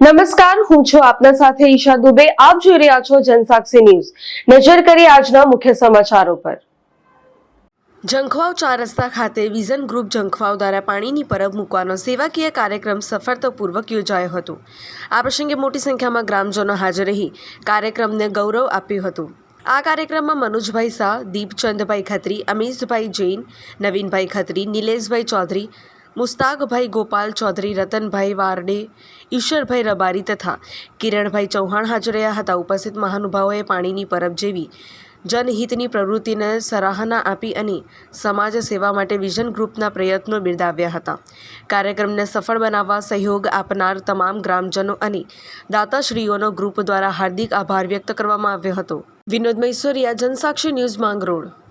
નમસ્કાર, હું છું આપના સાથે ઈશા દુબે. આપ જોઈ રહ્યા છો જનસાક્ષી ન્યૂઝ. નજર કરી આજના મુખ્ય સમાચારો પર. જંખવાવ ચાર રસ્તા ખાતે વિઝન ગ્રુપ જંખવાવ દ્વારા પાણીની પરબ મૂકવાનો સેવાકીય કાર્યક્રમ સફળતાપૂર્વક યોજાયો હતો. આ પ્રસંગે મોટી સંખ્યામાં ગ્રામજનો હાજર રહી કાર્યક્રમને ગૌરવ આપ્યું હતું. આ કાર્યક્રમમાં મનોજભાઈ શાહ, દીપચંદભાઈ ખત્રી, અમીશભાઈ જૈન, નવીનભાઈ ખત્રી, નિલેશભાઈ ચૌધરી મુસ્તાકભાઈ ગોપાલ ચૌધરી, રતનભાઈ વારડે, ઈશ્વરભાઈ રબારી તથા કિરણભાઈ ચૌહાણ હાજર રહ્યા હતા. ઉપસ્થિત મહાનુભાવોએ પાણીની પરબ જેવી જનહિતની પ્રવૃત્તિને સરાહના આપી અને સમાજ સેવા માટે વિઝન ગ્રુપના પ્રયત્નો બિરદાવ્યા હતા. કાર્યક્રમને સફળ બનાવવા સહયોગ આપનાર તમામ ગ્રામજનો અને દાતાશ્રીઓનો ગ્રુપ દ્વારા હાર્દિક આભાર વ્યક્ત કરવામાં આવ્યો હતો. વિનોદ મૈસોરિયા, જનસાક્ષી ન્યૂઝ માંગરોળ.